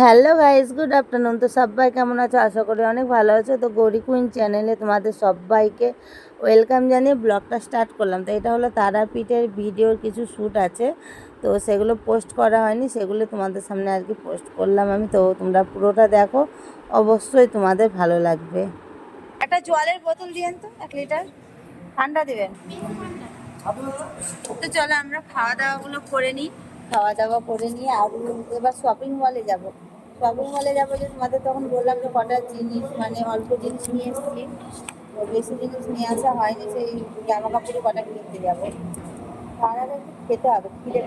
Hello guys good afternoon তো সবাই কেমন আছো? আশা করি অনেক ভালো আছো। তো গৌরী কুইন চ্যানেলে তোমাদের সবাইকে ওয়েলকাম জানিয়ে ব্লগটা স্টার্ট করলাম। তো এটা হলো তারাপীঠের ভিডিওর কিছু শ্যুট আছে। তো সেগুলো পোস্ট করা হয়নি। সেগুলো তোমাদের সামনে আর কি পোস্ট করলাম আমি। তো তোমরা পুরোটা দেখো। অবশ্যই তোমাদের ভালো লাগবে। একটা জলের বোতল দিয়েন তো, এক লিটার ঠান্ডা দেবেন। তো চলো আমরা খাওয়া দাওয়াগুলো করে নিই। খাওয়া দাওয়া করে নিয়ে আর এবার শপিং মলে যাব। শপিং মলে যাব যে তোমাদের তখন বললাম যে কটা জিনিস মানে অল্প জিনিস নিয়ে এসেছি। বেশি জিনিস নিয়ে আসা হয়নি, সেই জামা কাপড়ে কটা কিনতে যাব। তার আগে খেতে হবে, খিদে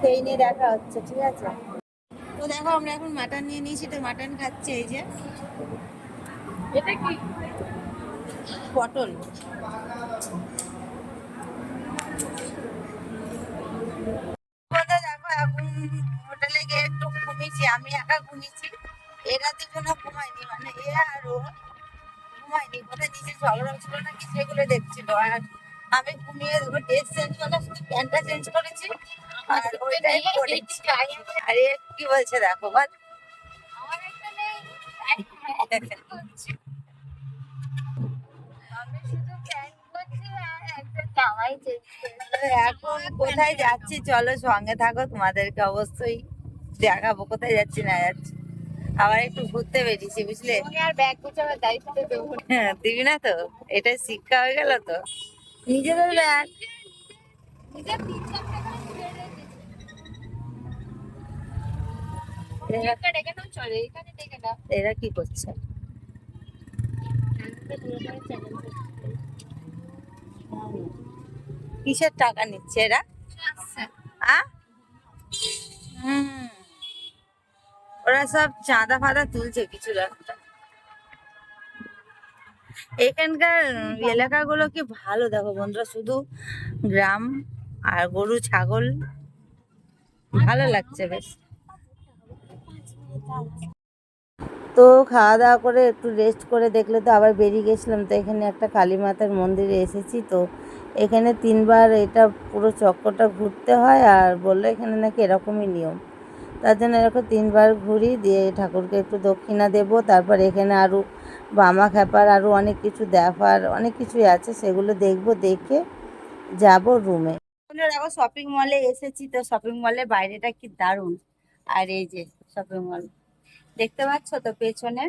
সেই নিয়ে দেখা হচ্ছে, ঠিক আছে? তো দেখো, আমরা এখন মাটন নিয়ে নিয়েছি, তো মাটন খাচ্ছে, এই যে। এটা কি? পটল। হোটেলে গিয়ে একটু ঘুমিয়েছি। আমি একা ঘুমিয়েছি। এরা দুজনে ঘুমায়নি। মানে এ আর ও ঘুমায়নি। কোথায় নিচে ঝগড়া হচ্ছিল নাকি সেগুলো দেখছিল। আর আমি ঘুমিয়ে ড্রেস চেঞ্জ করলাম শুধু প্যান্টটা চেঞ্জ করেছি। আর ওইটাই পরেছি আর কি বলছে দেখো বল। আমার একটা নেই আমি শুধু প্যান্ট করছি আর একটা জামাই চেঞ্জ করেছি এখন কোথায় যাচ্ছি? চলো সঙ্গে থাকো তোমাদেরকে অবশ্যই দেখাবো। কোথায় যাচ্ছি না যাচ্ছি? আবার একটু ঘুরতে বেরিয়েছি বুঝলে। হ্যাঁ দিবি না তো? এটা শিক্ষা হয়ে গেল তো? নিজেদের ব্যাগ। এরা কি করছে? কিসের টাকা নিচ্ছে এরা? হুম। ওরা সব চাঁদা ফাদা তুলছে কিছু একটা এখানকার এলাকাগুলো কি ভালো? দেখো বন্ধুরা, শুধু গ্রাম আর গরু, ছাগল ভালো লাগছে বেশ। তো খাওয়া দাওয়া করে একটু রেস্ট করে দেখলে তো আবার বেরিয়ে গেছিলাম। তো এখানে একটা কালী মাতার মন্দিরে এসেছি তো এখানে তিনবার এটা পুরো চক্করটা ঘুরতে হয় আর বলল এখানে নাকি এরকমই নিয়ম। তার জন্য এরকম তিনবার ঘুরি, দিয়ে ঠাকুরকে একটু দক্ষিণা দেব। তারপর এখানে আরও বামা খ্যাপার আরও অনেক কিছু দেখার অনেক কিছুই আছে, সেগুলো দেখব, দেখে যাব রুমে দেখো শপিং মলে এসেছি তো শপিং মলে বাইরেটা কি দারুণ। আর এই যে শপিং মল দেখতে পাচ্ছ তো পেছনে?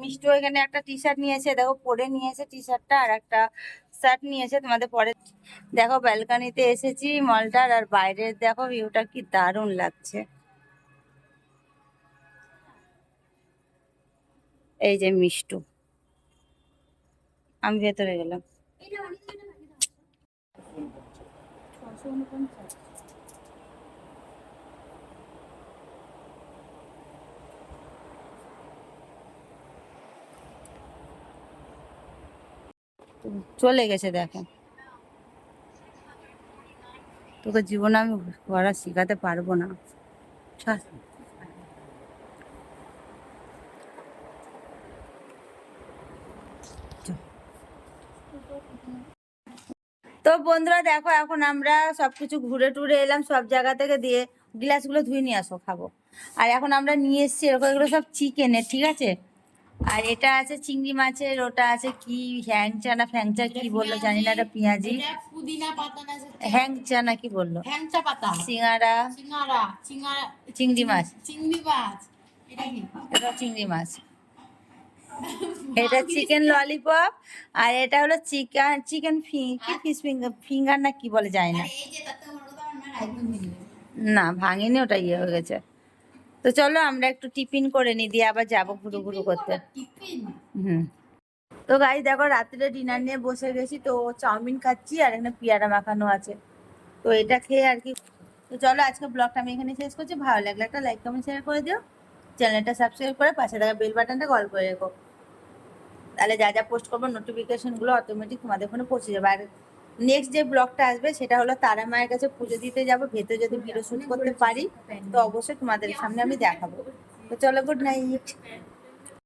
মিষ্টি এখানে একটা টি শার্ট নিয়েছে, দেখো পরে নিয়েছে টি শার্টটা আর একটা শার্ট নিয়েছে তোমাদের পরে। দেখো ব্যালকানিতে এসেছি মলটার, আর বাইরের দেখো ভিউটা কি দারুণ লাগছে। এই যে মিষ্টু। আমি ভেতরে গেলাম। চলে গেছে, দেখো। তোকে জীবনে আমি করা শেখাতে পারব না। তো বন্ধুরা, দেখো, এখন আমরা সবকিছু ঘুরে টুরে এলাম, সব জায়গা থেকে দিয়ে গ্লাসগুলো ধুয়ে নিয়ে আসো, খাব। আর এখন আমরা নিয়ে এসেছি, এরকম এগুলো সব চিকেনের ঠিক আছে? আর এটা আছে চিংড়ি মাছের ওটা আছে কি হ্যাংচা না ফ্যাংচা কি বলল জানি না এটা পেঁয়াজি। পুদিনা পাতা না হ্যাংচা না কি বলল? হ্যাংচা পাতা। সিঙ্গারা চিঙ্গারা চিঙ্গারা চিংড়ি মাছ। চিংড়ি মাছ। এটা কি? এটা চিংড়ি মাছ। এটা চিকেন ললিপপ আর এটা হলো চিকেন চিকেন কি ফিশ ফিঙ্গার ফিঙ্গার না কি বলে যায় না। না ভাঙেনি ওটা ইয়ে হয়ে গেছে। তো চলো আমরা একটু টিফিন করে নি দিয়ে আবার যাব ঘুরু ঘুরু করতে। হুম। তো গাই দেখো রাত্রে ডিনার নিয়ে বসে গেছি তো চাউমিন খাচ্ছি আর এখানে পেয়ারা মাখানো আছে। তো এটা খেয়ে আর কি। তো চলো আজকে ব্লগটা আমি এখানে শেষ করছি। ভালো লাগলে একটা লাইক কমেন্ট শেয়ার করে দিও। চ্যানেলটা সাবস্ক্রাইব করে পাশে থাকা বেল বাটনটা কল করে রেখো। তাহলে যা যা পোস্ট করব নোটিফিকেশনগুলো অটোমেটিক তোমাদের ফোনে পৌঁছে যাবে। আর নেক্সট যে ব্লগটা আসবে, সেটা হলো তারা মায়ের কাছে পুজো দিতে যাব, ভেতরে যদি ভিডিও শুট করতে পারি, তো অবশ্যই তোমাদের সামনে আমি দেখাবো। তো চলো গুড নাইট